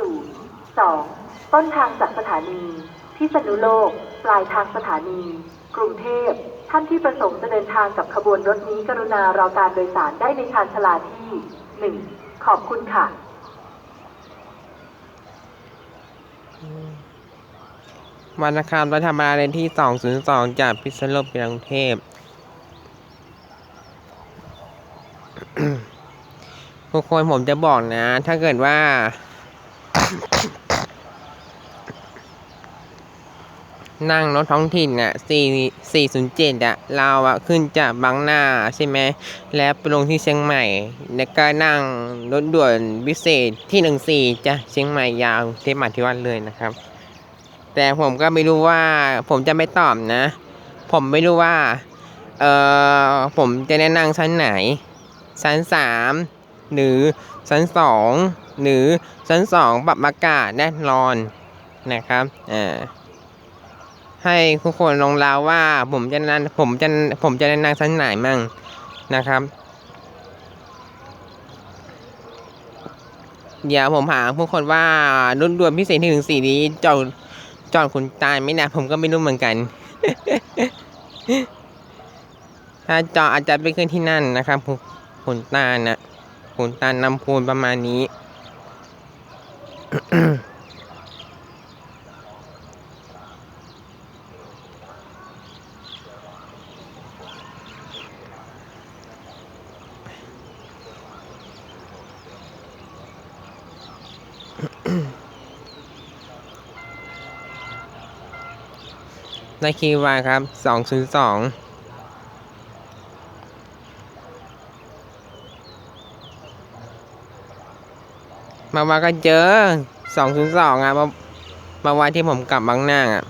0 2ต้นทางจากสถานีพิษณุโลก ปลายทางสถานี กรุงเทพ ท่านที่ประสงค์จะเดินทางกับขบวนรถนี้กรุณารอการโดยสารได้ในชานชลาที่ 1 ขอบคุณค่ะวันอังคารรัฐบาลเลนที่ 202 จากพิษณุโลกไปกรุงเทพทุกคนผมจะบอกนะ ถ้าเกิดว่า นั่งรถท้องถิ่นน่ะ4 407อะ เราอะขึ้นจากบางนาใช่ไหม แล้วไปลงที่เชียงใหม่ แล้วก็นั่งรถด่วนพิเศษที่14จ้ะเชียงใหม่ยาวเทพมาธิวัดเลยนะครับ แต่ผมก็ไม่รู้ว่าผมจะไม่ตอบนะ ผมไม่รู้ว่า เออผมจะได้นั่งชั้นไหน ชั้นสาม หรือชั้นสองหรือชั้นสองปรับอากาศแน่นอนนะครับอ่าให้ทุกคนลองเล่าว่าผมจะนั่งผมจะผมจะได้นั่งชั้นไหนมั่งนะครับเดี๋ยวผมหาผู้คนว่ารุ่นด่วนพิเศษที่ถึงสี่นี้จอดจอดคุณตายไหมนะผมก็ไม่รู้เหมือนกัน ถ้าจออาจจะไปขึ้นที่นั่นนะครับคุณตานะ ผลตารนำพูนประมาณนี้ในคีย์วาครับสองคูณสอง มาว่าก็เจอสองศูนย์สองอะมามาว่าที่ผมกลับบางหน้าอะ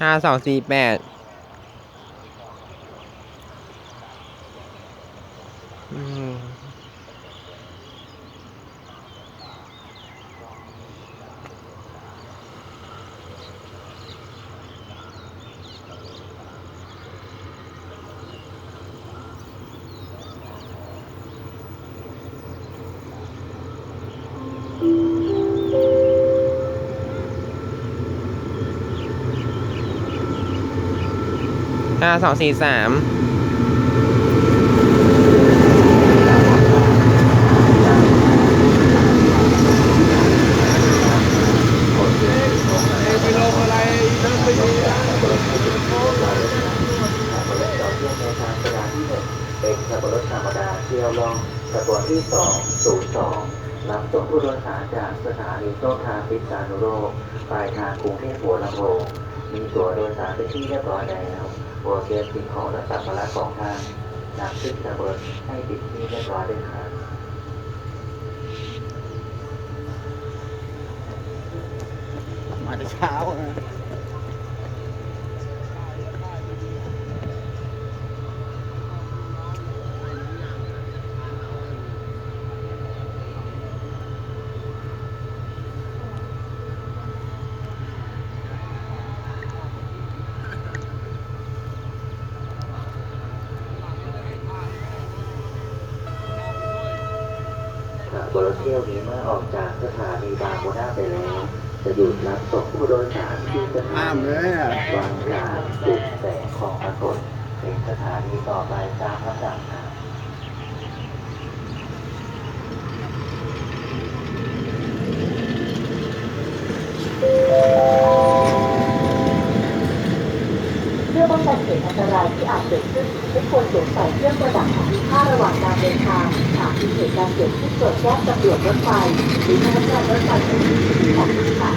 ห้าสองสี่แปดอืม ห้าสองสี่สามขบรถต่อเที่ยวในทางสถานที่หนึ่งเป็นขับรถธรรมดาเที่ยวลองขบวนที่สองศูนย์สอง รับส่งผู้โดยสารจากสถานีต้นทาพิษานุโลกปลายทางกรุงเทพหัวลำโพงมีตั๋วโดยสารไปที่เรียบร้อยแล้วโปรเตรียมสิ่งของและสัมภาระของทางนำขึ้นระเบิดให้ติดที่เรียบร้อยด้วยครับมาแต่เช้าอะ รถเที่ยวนี้เมื่อออกจากสถานีบางโบนาไปแล้ว จะหยุดรับส่งผู้โดยสารที่สถาห้ามนีเลยอะวางยาจุดแสงของปรากฏเป็นสถานีต่อไปตามลำดับครั พื่อป้องกันเหตุอันตรายที่อาจเกิดขึ้นทุกคนสวมใส่เครื่องประดับของมีค่าระหว่างการเดินทางหากมีเหตุการณ์เกิดขึ้นโปรดแจ้งตำรวจรถไฟหรือพนักงานรถไฟของที่ของที่ค่ะ